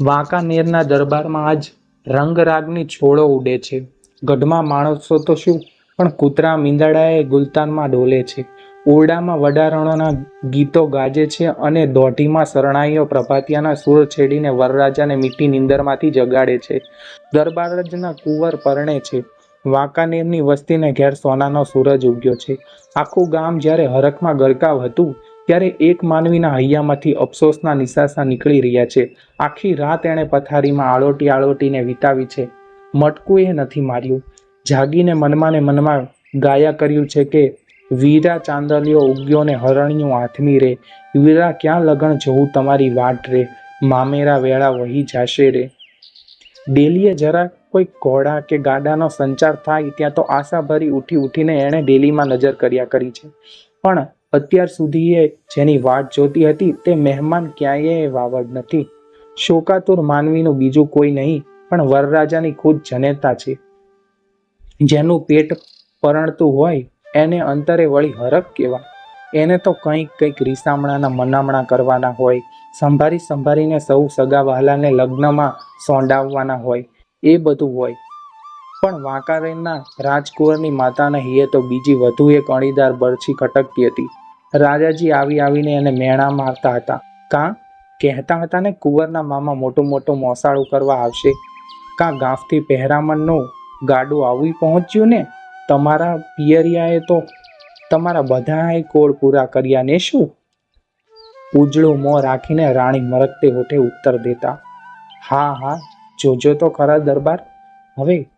વાંકાનેરના દરબારમાં આજ રંગરાગની છોડો ઉડે છે. ગઢમાં માણસો તો શું? પણ કૂતરા મીંદડાએ ગુલતાનમાં ડોલે છે. ઓરડામાં વડારણોના ગીતો ગાજે છે અને દોઢીમાં શરણાઈઓ પ્રભાતિયાના સૂર છેડીને વરરાજાને મીઠી નીંદરમાંથી જગાડે છે. દરબારજના કુંવર પરણે છે. વાંકાનેરની વસ્તીને ઘેર સોનાનો સૂરજ ઉગ્યો છે. આખું ગામ જ્યારે હરખમાં ગરકાવ હતું ત્યારે એક માનવીના હૈયામાંથી અફસોસના નિશાસા નીકળી રહ્યા છે. આખી રાત એણે પથારીમાં આળોટી આળોટીને વિતાવી છે. મટકું એ નથી માર્યું. જાગીને મનમાં મનમાં ગાયા કર્યું છે કે, વીરા ચાંદલિયો ઉગ્યો ને હરણિયું હાથમી રે. વીરા ક્યાં લગણ જવું તમારી વાટ રે? મામેરા વેળા વહી જાશે રે. ડેલીએ જરા કોઈ ઘોડા કે ગાડાનો સંચાર થાય ત્યાં તો આશાભરી ઉઠી ઉઠીને એણે ડેલીમાં નજર કર્યા કરી છે. પણ અત્યાર સુધી એ જેની વાટ જોતી હતી તે મહેમાન ક્યાંય વાવડ નથી. શોકાતુર માનવીનું બીજું કોઈ નહીં, પણ વરરાજાની ખુદ જનેતા છે. જેનું પેટ પરણતું હોય, એને અંતરે વળી હરખ કેવા. એને તો કંઈક કંઈક રીસામણાના મનામણા કરવાના હોય, સંભારી સંભાળીને સૌ સગા વહાલાને લગ્નમાં સોંડાવવાના હોય, એ બધું હોય. પણ વાંકારેના રાજકુંવરની માતાના હિયે તો બીજી વધુ એક અણીદાર બરછી ખટકતી હતી. રાજાજી આવી આવીને એને મેણા મારતા હતા. કાં? કહેતા હતા ને કુંવરના મામા મોટું મોટું મોસાળું કરવા આવશે. કાં ગાંફથી પહેરામણનું ગાડું આવી પહોંચ્યું ને? તમારા પિયરિયાએ તો તમારા બધાએ કોળ પૂરા કર્યા ને શું? ઉજળું મોં રાખીને રાણી મરકતે હોઠે ઉત્તર દેતા. હા હા, જોજો તો ખરા દરબાર. હવે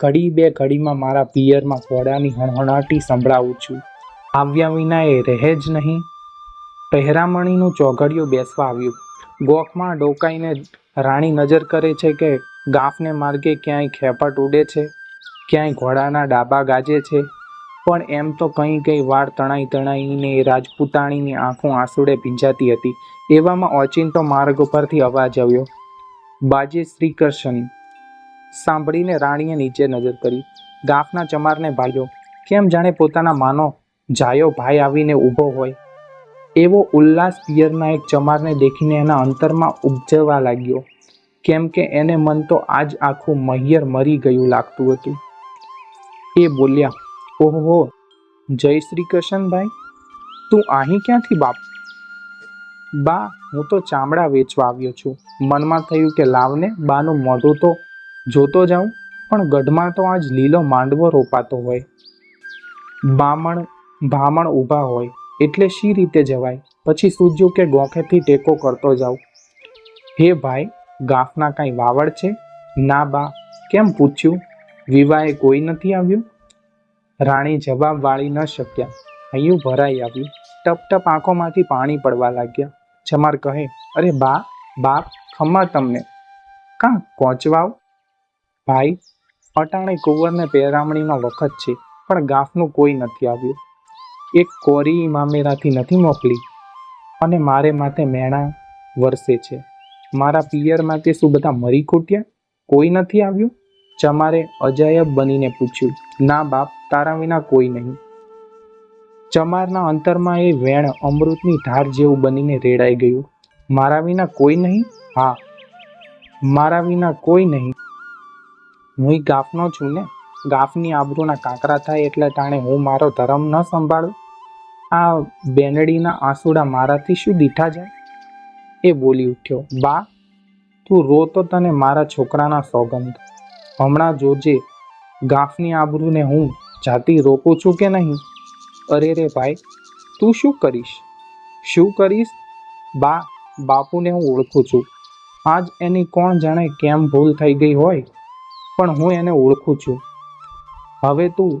ઘડી બે ઘડીમાં મારા પિયરમાં ઘોડાની હણહણાટી સંભળાવું છું. આવ્યા વિના એ રહે જ નહીં. પહેરામણીનું ચોઘડિયું બેસવા આવ્યું. ગોખમાં ડોકાઈને રાણી નજર કરે છે કે ગાંફને માર્ગે ક્યાંય ખેપટ ઉડે છે, ક્યાંય ઘોડાના ડાબા ગાજે છે. પણ એમ તો કંઈ કંઈ વાળ તણાઈ તણાઈને રાજપૂતાણીની આંખો આંસુડે ભીંજાતી હતી. એવામાં ઓચિંતો માર્ગ ઉપરથી અવાજ આવ્યો. બાજે શ્રી કૃષ્ણ સાંભળીને રાણીએ નીચે નજર કરી. ગાંફના ચમારને ભાળ્યો. કેમ જાણે પોતાના માનો જાયો ભાઈ આવીને ઊભો હોય. એવો ઉલ્લાસ પિયરના એક ચમારને દેખીને એના અંતરમાં ઉપજવા લાગ્યો. કેમ કે એને મન તો આજ આખું મહિયર મરી ગયું લાગતું હતું. એ બોલ્યા, ઓહો, જય શ્રી કૃષ્ણભાઈ તું અહીં ક્યાંથી બાપ? બા, હું તો ચામડા વેચવા આવ્યો છું. મનમાં થયું કે લાવને બાનું મોઢું તો જોતો જાઉં, પણ ગઢમાં તો આજ લીલો માંડવો રોપાતો હોય. બામણ ભામણ ઊભા હોય એટલે શી રીતે જવાય? પછી સૂજ્યું કે ગોખેથી ટેકો કરતો જાઉં. હે ભાઈ, ગાફના કાંઈ વાવડ છે? ના બા, કેમ પૂછ્યું? વિવાહે કોઈ નથી આવ્યું? રાણી જવાબ વાળી ન શક્યા. હૈયું ભરાઈ આવ્યું. ટપ ટપ આંખોમાંથી પાણી પડવા લાગ્યા. જમાર કહે, અરે બા, બાપ ખમ્મા તમને. કાં કોચવાવ? ભાઈ, અટાણે કુંવરને પહેરામણીનો વખત છે, પણ ગાફનું કોઈ નથી આવ્યું. એક કોરી મામેરાથી નથી મોકલી. અને મારે માથે મેણા વરસે છે. મારા પિયરમાંથી શું બધા મરી ખૂટ્યા? કોઈ નથી આવ્યું? ચમારે અજાયબ બનીને પૂછ્યું, ના બાપ, તારા વિના કોઈ નહીં. ચમારના અંતરમાં એ વેણ અમૃતની ધાર જેવું બનીને રેડાઈ ગયું. મારા વિના કોઈ નહીં? હા. મારા વિના કોઈ નહીં. હું ગાફનો છું ને. ગાફની આબરૂના કાંકરા થાય એટલે ટાણે હું મારો ધર્મ ન સંભાળું. આ બેનડીના આંસુડા મારાથી શું દીઠા જાય? એ બોલી ઉઠ્યો, બા, તું રો તો તને મારા છોકરાના સોગંદ. હમણાં જોજે, ગાંફની આબરૂને હું જાતી રોપું છું કે નહીં? અરે રે ભાઈ, તું શું કરીશ? શું કરીશ? બા, બાપુને હું ઓળખું છું. આજ એની કોણ જાણે કેમ ભૂલ થઈ ગઈ હોય, પણ હું એને ઓળખું છું. હવે તું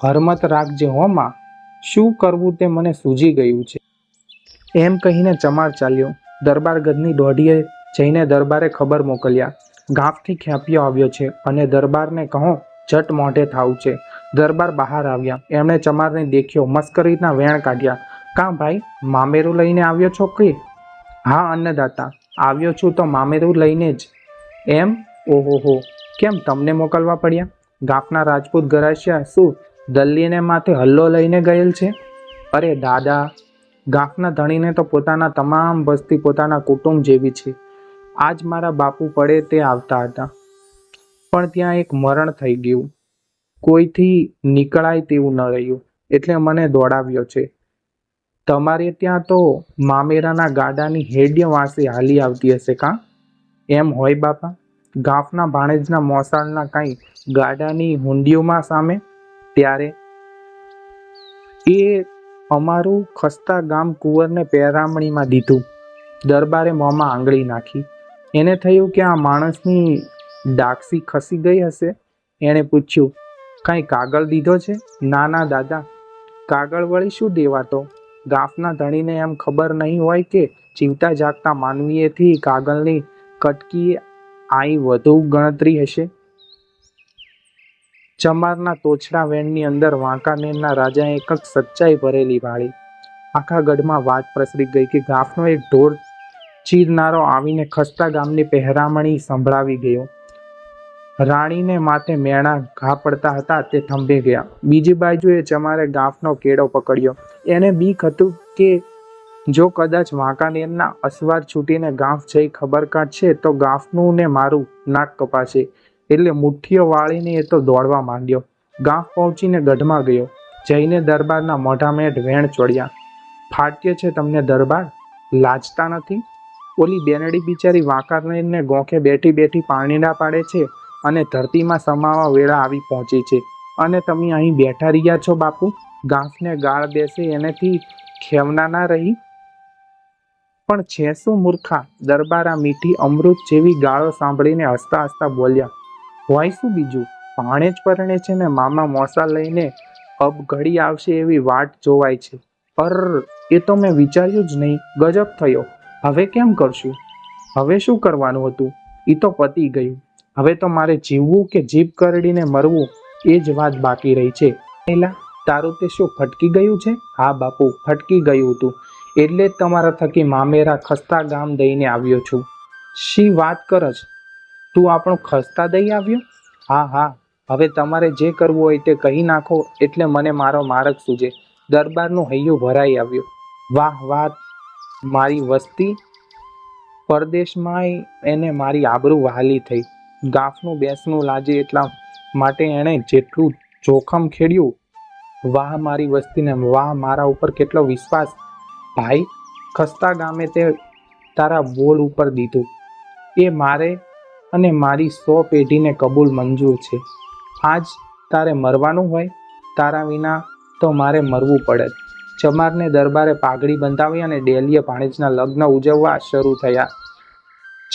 હરમત રાખજે હો, માં. શું કરવું તે મને સૂજી ગયું છે. એમ કહીને ચમાર ચાલ્યો. દરબાર ગદની દોઢીએ જઈને દરબારે ખબર મોકલ્યા. ગાંફથી ખ્યાપિયો આવ્યો છે અને દરબારને કહો, જટ મોઢે થાવું છે. દરબાર બહાર આવ્યા. એમણે ચમારને દેખ્યો. મસ્કરીના વેણ કાઢ્યા. કાં ભાઈ, મામેરું લઈને આવ્યો છો કે? હા, અન્નદાતા. આવ્યો છું તો મામેરું લઈને જ. એમ? ઓહો હો કેમ તમને મોકલવા પડ્યા? ગાંફના રાજપૂત ગરાશિયા શું દલ્લીને માથે હલ્લો લઈને ગયેલ છે. અરે દાદા ગાંફના ધણીને તો પોતાના તમામ વસ્તી પોતાના કુટુંબ જેવી છે. આજ મારા બાપુ પડે તે આવતા હતા. પણ ત્યાં એક મરણ થઈ ગયું. કોઈથી નીકળાય તેવું ન રહ્યું. એટલે મને દોડાવ્યો છે. તમારે ત્યાં તો મામેરાના ગાડાની હેડ્ય વાંસી હાલી આવતી હશે કાં? એમ હોય બાપા. ગાંફના ભાણેજના મોસાળના કાંઈ ગાડાની હુંડીઓમાં સામે ત્યારે એ અમારું ખસ્તા ગામ કુંવરને પહેરામણીમાં દીધું. દરબારે મોંમાં આંગળી નાખી. એને થયું કે આ માણસની ડાકસી ખસી ગઈ હશે. એણે પૂછ્યું, કાંઈ કાગળ દીધો છે? ના ના દાદા, કાગળ વળી શું દેવાતો? ગાફના ધણીને એમ ખબર નહીં હોય કે જીવતા જાગતા માનવીએથી કાગળની કટકી આઈ વધુ ગણતરી હશે. ચમારના તોછડા વેણની અંદર વાંકાનેરના રાજાએ એક સચ્ચાઈ ભરેલી વાળી. આખા ગઢમાં વાત પ્રસરી ગઈ કે ગાફનો એક ઢોર ચીરનારો આવીને ખસ્તા ગામની પહેરામણી સંભળાવી ગયો. રાણીને માથે મેણા ઘા પડતા હતા તે થંભી ગયા. બીજી બાજુએ ચમારે ગાંફનો કેળો પકડ્યો. એને બીક હતું કે જો કદાચ વાંકાનેરના અસવાર છૂટીને ગાંફ જઈ ખબર કાઢશે તો ગાંફનું ને મારું નાક કપાશે. એટલે મુઠ્ઠીઓ વાળીને એ તો દોડવા માંડ્યો. ગામ પહોંચીને ગઢમાં ગયો. જઈને દરબારના મોઢામેઢ વેણ ચોડ્યા. ફાટ્ય છે તમને દરબાર? લાજતા નથી? ઓલી બેનડી બિચારી વાંકાનેરને ગોંખે બેઠી બેઠી પાણીડા પાડે છે અને ધરતીમાં સમાવા વેળા આવી પહોંચી છે. અને તમે અહીં બેઠા રહ્યા છો બાપુ? ગાંફને ગાળ બેસે એનેથી ખેવના ના રહી? પણ છે મૂર્ખા? દરબારા મીઠી અમૃત જેવી ગાળો સાંભળીને હસતા હસતા બોલ્યા. હોય શું બીજું? ભાણે જ પરણે છે ને મામા મોસા લઈને અબ ઘડી આવશે એવી વાટ જોવાય છે. પર એ તો મેં વિચાર્યું જ નહીં. ગજબ થયો. હવે કેમ કરશું? હવે શું કરવાનું હતું? એ તો પતી ગયું. હવે તો મારે જીવવું કે જીભ કરડીને મરવું એ જ વાત બાકી રહી છે. એલા, તારું તે શું ફટકી ગયું છે? હા બાપુ, ફટકી ગયું હતું. એટલે જ તમારા થકી મામેરા ખસ્તા ગામ દઈને આવ્યો છું. શી વાત કરશ તું આપણું ખસ્તા દઈ આવ્યો? હા હા. હવે તમારે જે કરવું હોય તે કહી નાખો, એટલે મને મારો માર્ગ સૂજે. દરબારનું હૈયું ભરાઈ આવ્યું. વાહ વાહ. મારી વસ્તી? પરદેશમાં એને મારી આબરૂ વહાલી થઈ. ગાફનું બેસનું લાજે એટલા માટે એણે જેટલું જોખમ ખેડ્યું. વાહ, મારી વસ્તીને, વાહ, મારા ઉપર કેટલો વિશ્વાસ. ભાઈ, ખસ્તા ગામે તે તારા બોલ ઉપર દીધું. એ મારે અને મારી સો પેઢીને કબૂલ મંજૂર છે. આજ તારે મરવાનું હોય તારા વિના તો મારે મરવું પડે. ચમારને દરબારે પાઘડી બંધાવી અને ડેલીએ ભાણેજના લગ્ન ઉજવવા શરૂ થયા.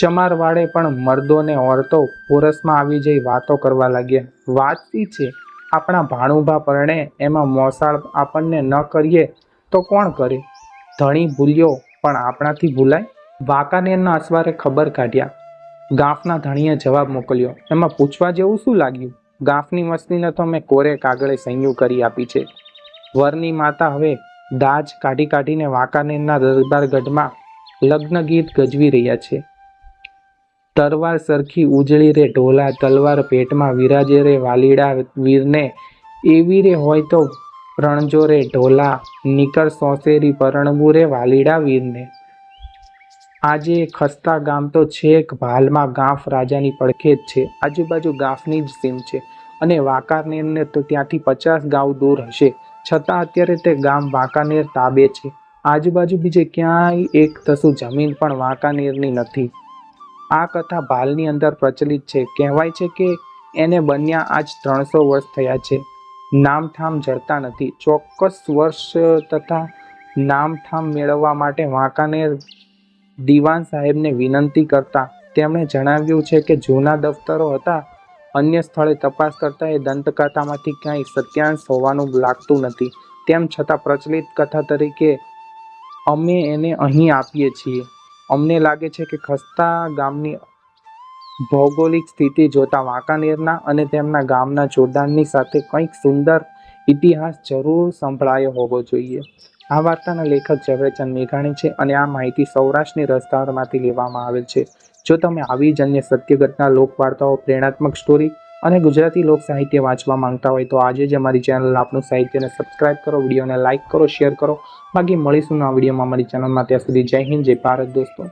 ચમારવાળે પણ મર્દોને ઓરતો પોરસમાં આવી જઈ વાતો કરવા લાગ્યા. વાત શી છે? આપણા ભાણુભા પરણે એમાં મોસાળ આપણને ન કરીએ તો કોણ કરે? ધણી ભૂલ્યો પણ આપણાથી ભૂલાય? વાંકાનેરના અસવારે ખબર કાઢ્યા. ગાંફના ધણીએ જવાબ મોકલ્યો. એમાં પૂછવા જેવું શું લાગ્યું? ગાંફની મસ્તીને તો મેં કોરે કાગળે સંયુ કરી આપી છે. વરની માતા હવે દાજ કાઢી કાઢીને વાંકાનેરના દરબાર ગઢમાં લગ્ન ગીત ગજવી રહ્યા છે. તરવાર સરખી ઉજળી રે ઢોલા, તલવાર પેટમાં વિરાજે રે વાલીડા વીરને. એવી રે હોય તો રણજો રે ઢોલા, નીકળ સોસેરી પરણવું રે વાલીડા વીરને. આજે ખસ્તા ગામ તો છેક ભાલમાં ગાંફ રાજાની પડખે જ છે. આજુબાજુ ગાંફની જ સીમ છે અને વાંકાનેરને તો ત્યાંથી પચાસ ગાંવ દૂર હશે. છતાં અત્યારે તે ગામ વાંકાનેર તાબે છે. આજુબાજુ બીજે ક્યાંય એક થશું જમીન પણ વાંકાનેરની નથી. આ કથા ભાલની અંદર પ્રચલિત છે. કહેવાય છે કે એને બન્યા આજ ત્રણસો વર્ષ થયા છે. નામઠામ જડતા નથી. ચોક્કસ વર્ષ તથા નામઠામ મેળવવા માટે વાંકાનેર દિવાન સાહેબને વિનંતી કરતા તેમણે જણાવ્યું છે કે જૂના દફતરો હતા, અન્ય સ્થળે તપાસ કરતા એ દંતકથામાંથી ક્યાંય સત્યાંશ હોવાનું લાગતું નથી. તેમ છતાં પ્રચલિત કથા તરીકે અમે એને અહીં આપીએ છીએ. અમને લાગે છે કે ખસ્તા ગામની ભૌગોલિક સ્થિતિ જોતા વાંકાનેરના અને તેમના ગામના જોડાણની સાથે કંઈક સુંદર ઇતિહાસ જરૂર સંભળાયો હોવો જોઈએ. આ વાર્તાના લેખક ઝવેરચંદ મેઘાણી છે અને આ માહિતી સૌરાષ્ટ્રની રસ્તાઓમાંથી લેવામાં આવેલ છે. જો તમે આવી જ અન્ય સત્યઘટના લોકવાર્તાઓ, પ્રેરણાત્મક સ્ટોરી અને ગુજરાતી લોક સાહિત્ય વાંચવા માંગતા હોય તો આજે જ અમારી ચેનલ આપણું સાહિત્યને સબસ્ક્રાઇબ કરો, વિડીયોને લાઇક કરો, શેર કરો. બાકી મળીશું આ વિડીયોમાં અમારી ચેનલમાં. ત્યાં સુધી જય હિન્દ, જય ભારત દોસ્તો.